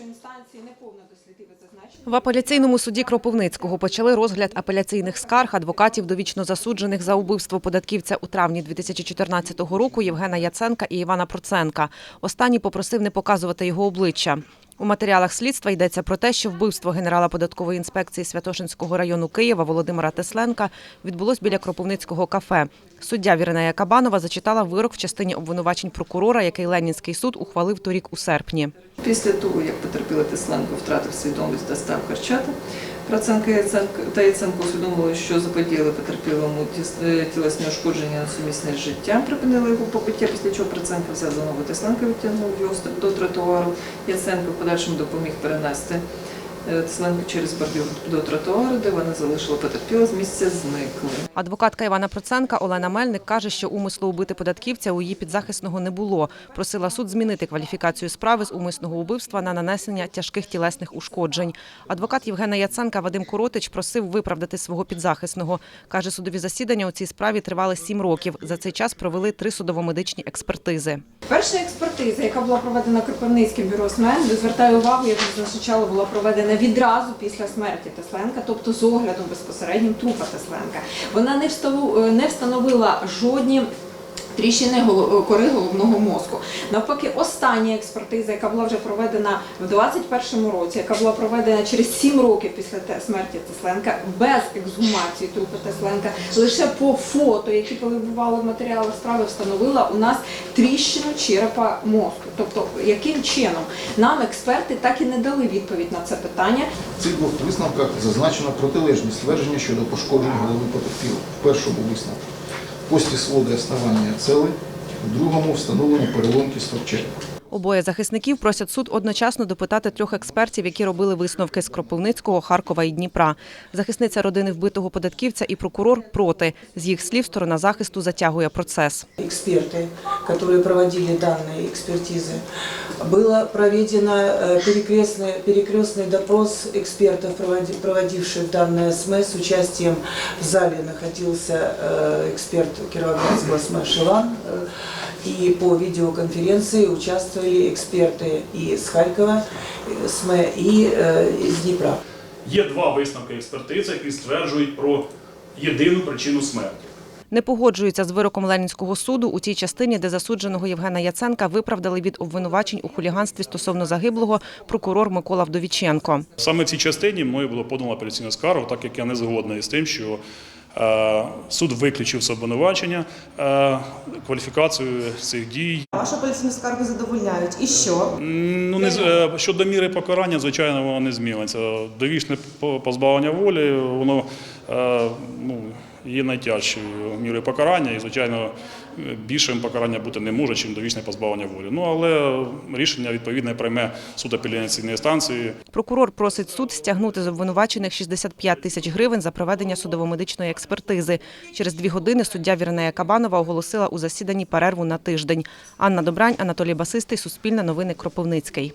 інстанції неповно дослідили зазначення. В апеляційному суді Кропивницького почали розгляд апеляційних скарг адвокатів довічно засуджених за убивство податківця у травні 2014 року Євгена Яценка і Івана Проценка. Останній попросив не показувати його обличчя. У матеріалах слідства йдеться про те, що вбивство генерала податкової інспекції Святошинського району Києва Володимира Тесленка відбулось біля Кропивницького кафе. Суддя Віринея Кабанова зачитала вирок в частині обвинувачень прокурора, який Ленінський суд ухвалив торік у серпні. Після того, як потерпіла Тесленко втратив свідомість та став харчати, Яценко- та Яценко усвідомили, що заподіяли потерпілому е, тілесні ушкодження на сумісне з життям, припинили його побиття, після чого Проценко взяв за ногу Тесленка, відтягнув його до тротуару. Яценко в подальшому допоміг перенести е, Тесленко через бордюр до тротуару, де вона залишила потерпіла з місця зникли. Адвокатка Івана Проценка Олена Мельник каже, що умислу убити податківця у її підзахисного не було. Просила суд змінити кваліфікацію справи з умисного убивства на нанесення тяжких тілесних ушкоджень. Адвокат Євгена Яценка Вадим Коротич просив виправдати свого підзахисного. Каже, судові засідання у цій справі тривали сім років. За цей час провели три судово-медичні експертизи. Перша експертиза, яка була проведена Кропивницьким бюро СМЕН, звертаю увагу, як вже зазначала, була проведена відразу після смерті Тесленка, тобто з оглядом безпосереднім трупа Тесленка. Вона не не встановила жодні. Тріщини голо- кори головного мозку. Навпаки, остання експертиза, яка була вже проведена в 21-му році, яка була проведена через 7 років після смерті Тесленка, без ексгумації трупа Тесленка, лише по фото, які перебували в матеріалах справи, встановила у нас тріщину черепа мозку. Тобто, яким чином нам експерти так і не дали відповідь на це питання. В цих двох висновках зазначена протилежність твердження щодо пошкоджень голови потерпілого. В першому висновку кості своди основання цели, в другому встановлено перелом кісток черепа. Обоє захисників просять суд одночасно допитати трьох експертів, які робили висновки з Кропивницького, Харкова і Дніпра. Захисниця родини вбитого податківця і прокурор проти. З їх слів, сторона захисту затягує процес. эксперты, которые проводили данные экспертизы. Было проведено э, перекрестный, перекрестный допрос экспертов, проводи- проводивших данное СМЭ с участием в зале находился э, эксперт Кировоградского СМЭ Шилан, э, и по видеоконференции участвовали эксперты и из Харькова э, СМЭ, и э, из Днепра. Є два висновки експертизи, які стверджують про єдину причину смерті. Не погоджуються з вироком Ленінського суду у тій частині, де засудженого Євгена Яценка виправдали від обвинувачень у хуліганстві стосовно загиблого прокурор Микола Вдовіченко. Саме в цій частині мною було подано апеляційну скаргу, так як я не згодний з тим, що е, суд виключив з обвинувачення е, кваліфікацію цих дій. Вашу апеляційну скаргу задовольняють. І що? Ну, не, е, щодо міри покарання, звичайно, воно не зміниться. Довічне по- позбавлення волі, воно е, ну, є найтяжчою мірою покарання, і, звичайно, більшим покарання бути не може, ніж довічне позбавлення волі. Ну, але рішення відповідне прийме суд апеляційної станції. Прокурор просить суд стягнути з обвинувачених 65 тисяч гривень за проведення судово-медичної експертизи. Через дві години суддя Віренея Кабанова оголосила у засіданні перерву на тиждень. Анна Добрань, Анатолій Басистий, Суспільне новини Кропивницький.